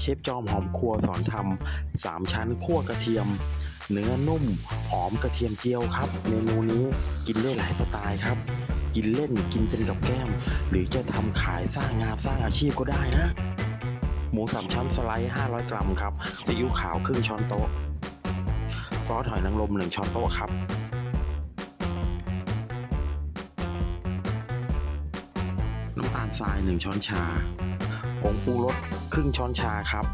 เชฟจอมหอมครัวสอนทำสามชั้นคั่วกระเทียม เนื้อนุ่มหอมกระเทียมเจียวครับ เมนูนี้กินได้หลายสไตล์ครับ กินเล่นกินเป็นกับแก้ม หรือจะทำขายสร้างงานสร้างอาชีพก็ได้นะ หมูสามชั้นสไลด์ 500 กรัมครับซีอิ๊วขาวครึ่งช้อนโต๊ะ ซอสหอยนางรม1ช้อนโต๊ะครับน้ำตาลทราย 1 ช้อนชา ผงปรุงรสครึ่งช้อนชาครับ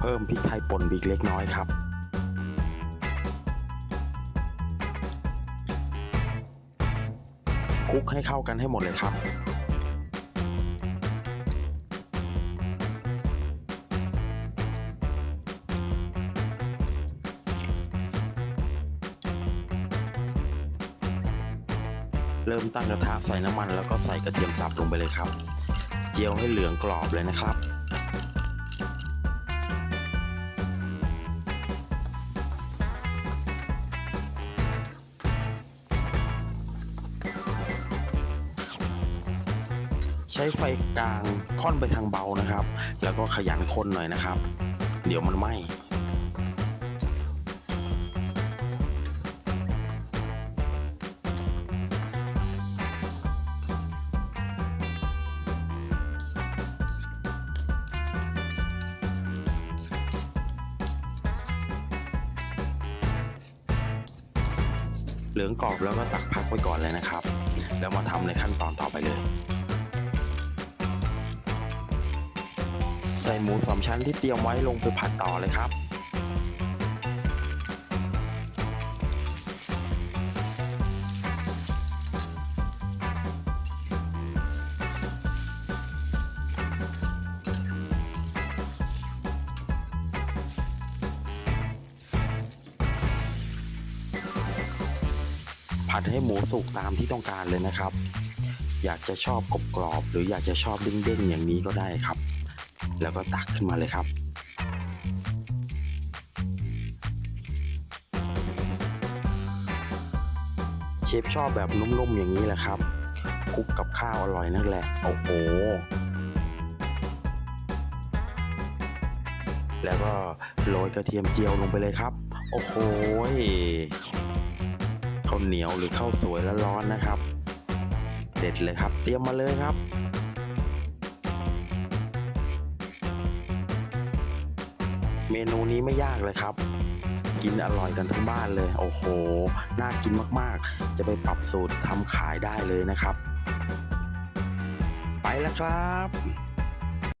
เพิ่มพริกไทยป่นบีกเล็กน้อยครับ คลุกให้เข้ากันให้หมดเลยครับ เริ่มตั้งกระทะใส่น้ำมัน แล้วก็ใส่กระเทียมสับลงไปเลยครับ เจียวให้เหลืองกรอบเลยนะครับ ใช้ไฟกลางค่อนไปทางเบานะครับ แล้วก็ขยันคนหน่อยนะครับ เดี๋ยวมันไหม้ เหลืองกรอบแล้วก็ตักพักไว้ก่อนเลยนะครับ แล้วมาทำในขั้นตอนต่อไปเลย ใส่หมูสามชั้นที่เตรียมไว้ลงไปผัดต่อเลยครับ ผัดให้หมูสุกตามที่ต้องการเลยนะครับ อยากจะชอบกรอบกรอบๆหรืออยากจะชอบเด้งๆอย่างนี้ก็ได้ครับ แล้วก็ตักขึ้นมาเลยครับ เชฟชอบแบบนุ่มๆอย่างนี้แหละครับคลุกกับข้าวอร่อยนั่นแหละโอ้โหแล้วก็โรยกระเทียมเจียวลงไปเลยครับ โอ้โห ข้าวเหนียวหรือข้าวสวยแล้วร้อนนะครับ เด็ดเลยครับเตรียมมาเลยครับเมนูนี้ไม่ยากเลยครับ กินอร่อยกันทั้งบ้านเลย โอ้โห น่ากินมากๆ จะไปปรับสูตรทำขายได้เลยนะครับ ไปแล้วครับ